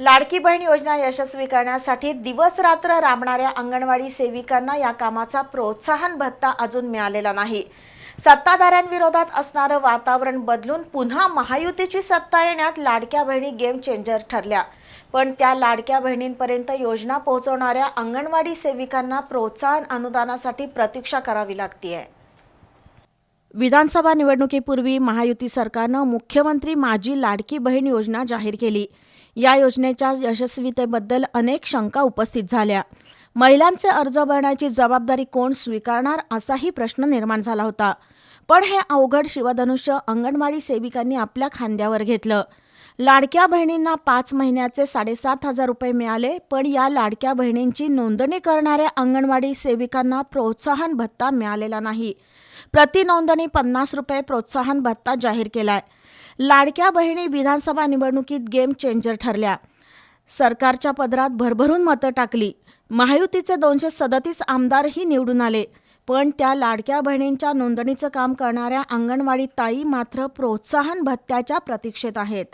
लाडकी बहीण योजना यशस्वी करण्यासाठी दिवस रात्र राबणाऱ्या अंगणवाडी सेविकांना या कामाचा प्रोत्साहन भत्ता अजून मिळालेला नाही. सत्ताधाऱ्यांविरोधात असणारं वातावरण बदलून पुन्हा महायुतीची सत्ता येण्यात लाडक्या बहिणी गेम चेंजर ठरल्या. पण त्या लाडक्या बहिणींपर्यंत योजना पोहोचवणाऱ्या अंगणवाडी सेविकांना प्रोत्साहन अनुदानासाठी प्रतीक्षा करावी लागतीये. विधानसभा निवडणुकीपूर्वी महायुती सरकारनं मुख्यमंत्री माझी लाडकी बहीण योजना जाहीर केली. या योजनेच्या यशस्वीतेबद्दल अनेक शंका उपस्थित झाल्या. महिलांचे अर्ज भरण्याची जबाबदारी कोण स्वीकारणार असाही प्रश्न निर्माण झाला होता. पण हे अवघड शिवधनुष्य अंगणवाडी सेविकांनी आपल्या खांद्यावर घेतलं. लाडक्या बहिणींना पाच महिन्याचे साडेसात हजार रुपये मिळाले पण या लाडक्या बहिणींची नोंदणी करणाऱ्या अंगणवाडी सेविकांना प्रोत्साहन भत्ता मिळालेला नाही. प्रति नोंदणी पन्नास रुपये प्रोत्साहन भत्ता जाहीर केलाय. लाडक्या बहिणी विधानसभा निवडणुकीत गेम चेंजर ठरल्या. सरकारच्या पदरात भरभरून मतं टाकली. महायुतीचे दोनशे सदतीस आमदारही निवडून आले. पण त्या लाडक्या बहिणींच्या नोंदणीचं काम करणाऱ्या अंगणवाडी ताई मात्र प्रोत्साहन भत्त्याच्या प्रतीक्षेत आहेत.